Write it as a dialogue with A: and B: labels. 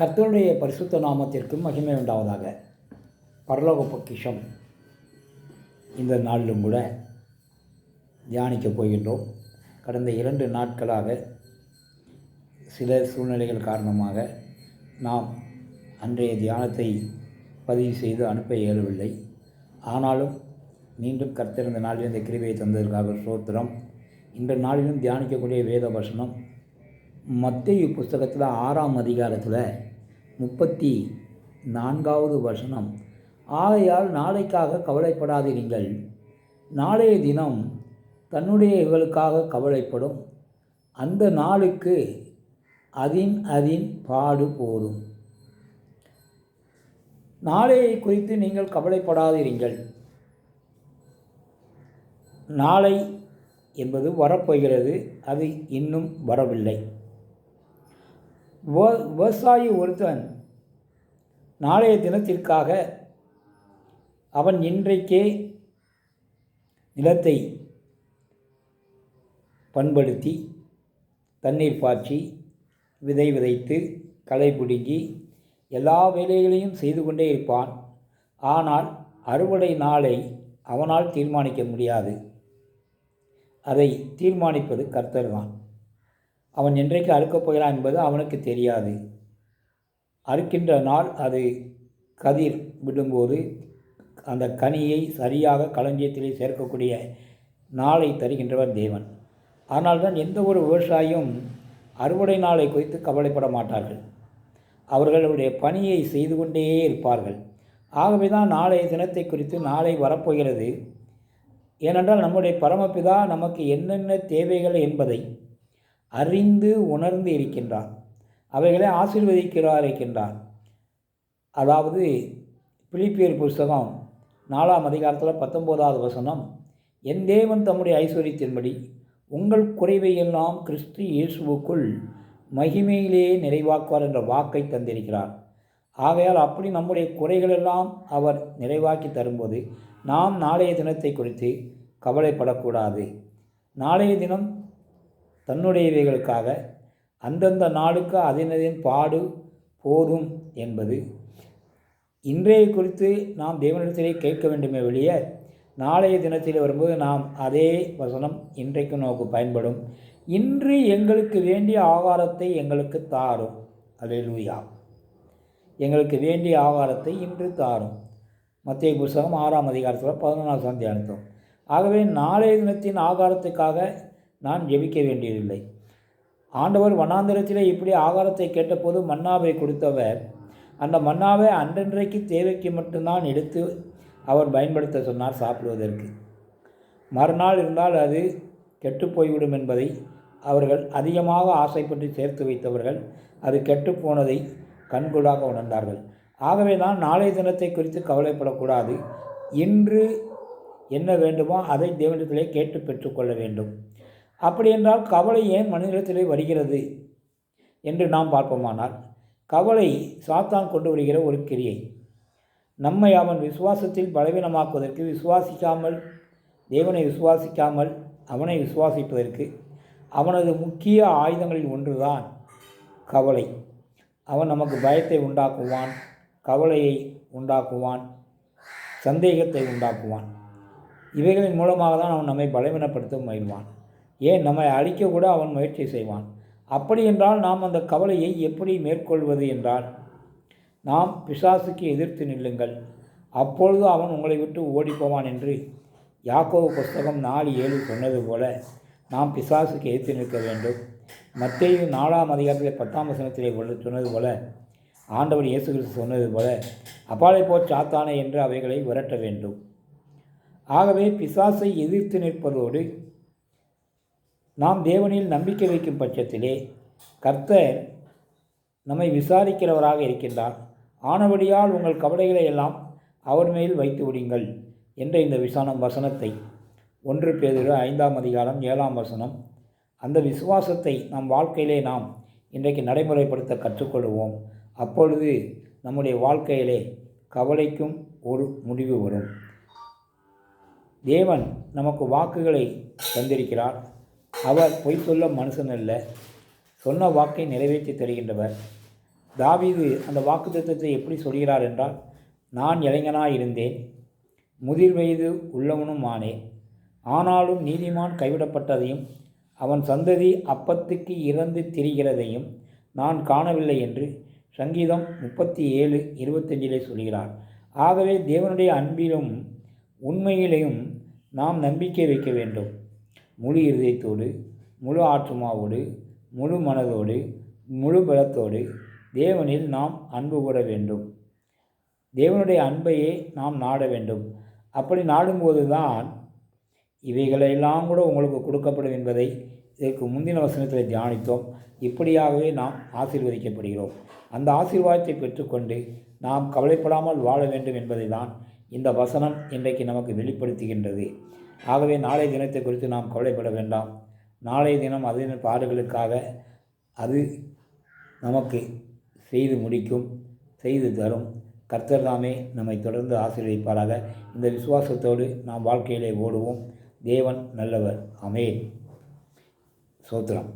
A: கர்த்தனுடைய பரிசுத்த நாமத்திற்கும் மகிமை உண்டாவதாக பரலோக பொக்கிஷம் இந்த நாளிலும் கூட தியானிக்கப் போகின்றோம் கடந்த இரண்டு நாட்களாக சில சூழ்நிலைகள் காரணமாக நாம் அன்றைய தியானத்தை பதிவு செய்து அனுப்ப இயலவில்லை ஆனாலும் மீண்டும் கர்த்தர் இந்த நாளில் இந்த கிருவியை தந்ததற்காக சோத்திரம் இந்த நாளிலும் தியானிக்கக்கூடிய வேத வசனம் மத்திய புஸ்தகத்தில் ஆறாம் அதிகாரத்தில் முப்பத்தி நான்காவது வசனம் ஆகையால் நாளைக்காக கவலைப்படாதீர்கள் நாளைய தினம் தன்னுடைய இவளுக்காக கவலைப்படும் அந்த நாளுக்கு அதின் அதின் பாடு போதும் நாளையை குறித்து நீங்கள் கவலைப்படாதீர்கள் நாளை என்பது வரப்போகிறது அது இன்னும் வரவில்லை விவசாயி ஒருத்தன் நாளைய தினத்திற்காக அவன் இன்றைக்கே நிலத்தை பண்படுத்தி தண்ணீர் பாய்ச்சி விதை விதைத்து களை பிடுங்கி எல்லா வேலைகளையும் செய்து கொண்டே இருப்பான் ஆனால் அறுவடை நாளை அவனால் தீர்மானிக்க முடியாது அதை தீர்மானிப்பது கர்த்தர் தான் அவன் என்றைக்கு அறுக்கப் போகிறான் என்பது அவனுக்கு தெரியாது அறுக்கின்ற நாள் அது கதிர் விடும்போது அந்த கனியை சரியாக களஞ்சியத்திலே சேர்க்கக்கூடிய நாளை தருகின்றவர் தேவன் ஆனால்தான் எந்த ஒரு விவசாயியும் அறுவடை நாளை குறித்து கவலைப்பட மாட்டார்கள் அவர்களுடைய பணியை செய்து கொண்டே இருப்பார்கள் ஆகவே தான் நாளைய தினத்தை குறித்து நாளை வரப்போகிறது ஏனென்றால் நம்முடைய பரமப்பிதா நமக்கு என்னென்ன தேவைகள் என்பதை அறிந்து உணர்ந்து இருக்கின்றார் அவைகளை ஆசிர்வதிக்கிறார் இருக்கின்றார் அதாவது பிலிப்பியர் புஸ்தகம் நாலாம் அதிகாரத்தில் பத்தொம்போதாவது வசனம் என் தேவன் தம்முடைய ஐஸ்வர்யத்தின்படி உங்கள் குறைவையெல்லாம் கிறிஸ்து இயேசுவுக்குள் மகிமையிலேயே நிறைவாக்குவார் என்ற வாக்கை தந்திருக்கிறார் ஆகையால் அப்படி நம்முடைய குறைகளெல்லாம் அவர் நிறைவாக்கி தரும்போது நாம் நாளைய தினத்தை குறித்து கவலைப்படக்கூடாது நாளைய தினம் தன்னுடையவைகளுக்காக அந்தந்த நாளுக்கு அதனதின் பாடு போதும் என்பது இன்றைய குறித்து நாம் தேவனிடத்திலே கேட்க வேண்டுமே வெளிய நாளைய தினத்தில் வரும்போது நாம் அதே வசனம் இன்றைக்கு நமக்கு பயன்படும் இன்று எங்களுக்கு வேண்டிய ஆகாரத்தை எங்களுக்கு தாரும் அலையலூயா எங்களுக்கு வேண்டிய ஆகாரத்தை இன்று தாரும் மத்திய புஸ்தகம் ஆறாம் அதிகாரத்தில் பதினொன்றாம் சந்தி அனுத்தோம் ஆகவே நாளைய தினத்தின் ஆகாரத்துக்காக நான் ஜெபிக்க வேண்டியதில்லை ஆண்டவர் வண்ணாந்திரத்திலே இப்படி ஆகாரத்தை கேட்டபோது மன்னாவை கொடுத்தவர் அந்த மன்னாவை அன்றன்றைக்கு தேவைக்கு மட்டும்தான் எடுத்து அவர் பயன்படுத்த சொன்னார் சாப்பிடுவதற்கு மறுநாள் இருந்தால் அது கெட்டுப்போய்விடும் போய்விடும் என்பதை அவர்கள் அதிகமாக ஆசைப்பட்டு சேர்த்து வைத்தவர்கள் அது கெட்டுப்போனதை கண்கூடாக உணர்ந்தார்கள் ஆகவே தான் நாளைய தினத்தை குறித்து கவலைப்படக்கூடாது இன்று என்ன வேண்டுமோ அதை தேவனிடத்திலே கேட்டு பெற்றுக்கொள்ள வேண்டும் அப்படி என்றால் கவலை ஏன் மனிதத்திலே வருகிறது என்று நாம் பார்ப்போமானால் கவலை சாத்தான் கொண்டு வருகிற ஒரு கிரியை நம்மை அவன் விசுவாசத்தில் பலவீனமாக்குவதற்கு விசுவாசிக்காமல் தேவனை விசுவாசிக்காமல் அவனை விசுவாசிப்பதற்கு அவனது முக்கிய ஆயுதங்களில் ஒன்றுதான் கவலை அவன் நமக்கு பயத்தை உண்டாக்குவான் கவலையை உண்டாக்குவான் சந்தேகத்தை உண்டாக்குவான் இவைகளின் மூலமாக தான் அவன் நம்மை பலவீனப்படுத்த முயல்வான் ஏன் நம்மை அழிக்க கூட அவன் முயற்சி செய்வான் அப்படி என்றால் நாம் அந்த கவலையை எப்படி மேற்கொள்வது என்றால் நாம் பிசாசுக்கு எதிர்த்து நில்லுங்கள் அப்பொழுது அவன் உங்களை விட்டு ஓடிப்போவான் என்று யாக்கோ புஸ்தகம் நாலு ஏழு சொன்னது போல நாம் பிசாசுக்கு எதிர்த்து நிற்க வேண்டும் மத்திய நாலாம் அதிகாரத்தில் பத்தாம் வசனத்திலே சொன்னது போல ஆண்டவர் இயேசு கிறிஸ்து சொன்னது போல அப்பாலை போ சாத்தானே என்று அவைகளை விரட்ட வேண்டும் ஆகவே பிசாசை எதிர்த்து நிற்பதோடு நாம் தேவனில் நம்பிக்கை வைக்கும் பட்சத்திலே கர்த்தர் நம்மை விசாரிக்கிறவராக இருக்கின்றார் ஆனபடியால் உங்கள் கவலைகளை எல்லாம் அவர் மேல் வைத்து விடுங்கள் என்ற இந்த விசானம் வசனத்தை ஒன்று பேதிரு ஐந்தாம் அதிகாரம் ஏழாம் வசனம் அந்த விசுவாசத்தை நம் வாழ்க்கையிலே நாம் இன்றைக்கு நடைமுறைப்படுத்த கற்றுக்கொள்வோம் அப்பொழுது நம்முடைய வாழ்க்கையிலே கவலைக்கும் ஒரு முடிவு வரும் தேவன் நமக்கு வாக்குகளை தந்திருக்கிறார் அவர் பொய் சொல்ல மனுஷன் அல்ல சொன்ன வாக்கை நிறைவேற்றி தருகின்றவர் தாவீது அந்த வாக்கு திட்டத்தை எப்படி சொல்கிறார் என்றால் நான் இளைஞனாக இருந்தேன் முதிர் வயது உள்ளவனும் ஆனேன் ஆனாலும் நீதிமான் கைவிடப்பட்டதையும் அவன் சந்ததி அப்பத்துக்கு இறந்து திரிகிறதையும் நான் காணவில்லை என்று சங்கீதம் முப்பத்தி ஏழு இருபத்தஞ்சிலே சொல்கிறார் ஆகவே தேவனுடைய அன்பிலும் உண்மையிலையும் நாம் நம்பிக்கை வைக்க வேண்டும் முழு இருதயத்தோடு முழு ஆற்றுமாவோடு முழு மனதோடு முழு பலத்தோடு தேவனில் நாம் அன்பு கூட வேண்டும் தேவனுடைய அன்பையே நாம் நாட வேண்டும் அப்படி நாடும்போது தான் இவைகளெல்லாம் கூட உங்களுக்கு கொடுக்கப்படும் என்பதை இதற்கு முந்தின வசனத்தில் தியானித்தோம் இப்படியாகவே நாம் ஆசீர்வதிக்கப்படுகிறோம் அந்த ஆசீர்வாதத்தை பெற்றுக்கொண்டு நாம் கவலைப்படாமல் வாழ வேண்டும் என்பதை தான் இந்த வசனம் இன்றைக்கு நமக்கு வெளிப்படுத்துகின்றது ஆகவே நாளைய தினத்தை குறித்து நாம் கவலைப்பட வேண்டாம் நாளைய தினம் அதே பாடுகளுக்காக அது நமக்கு செய்து முடிக்கும் செய்து தரும் கர்த்தர் தாமே நம்மை தொடர்ந்து ஆசீர்வதிப்பாராக இந்த விசுவாசத்தோடு நாம் வாழ்க்கையிலே ஓடுவோம் தேவன் நல்லவர் அமே சோத்திரம்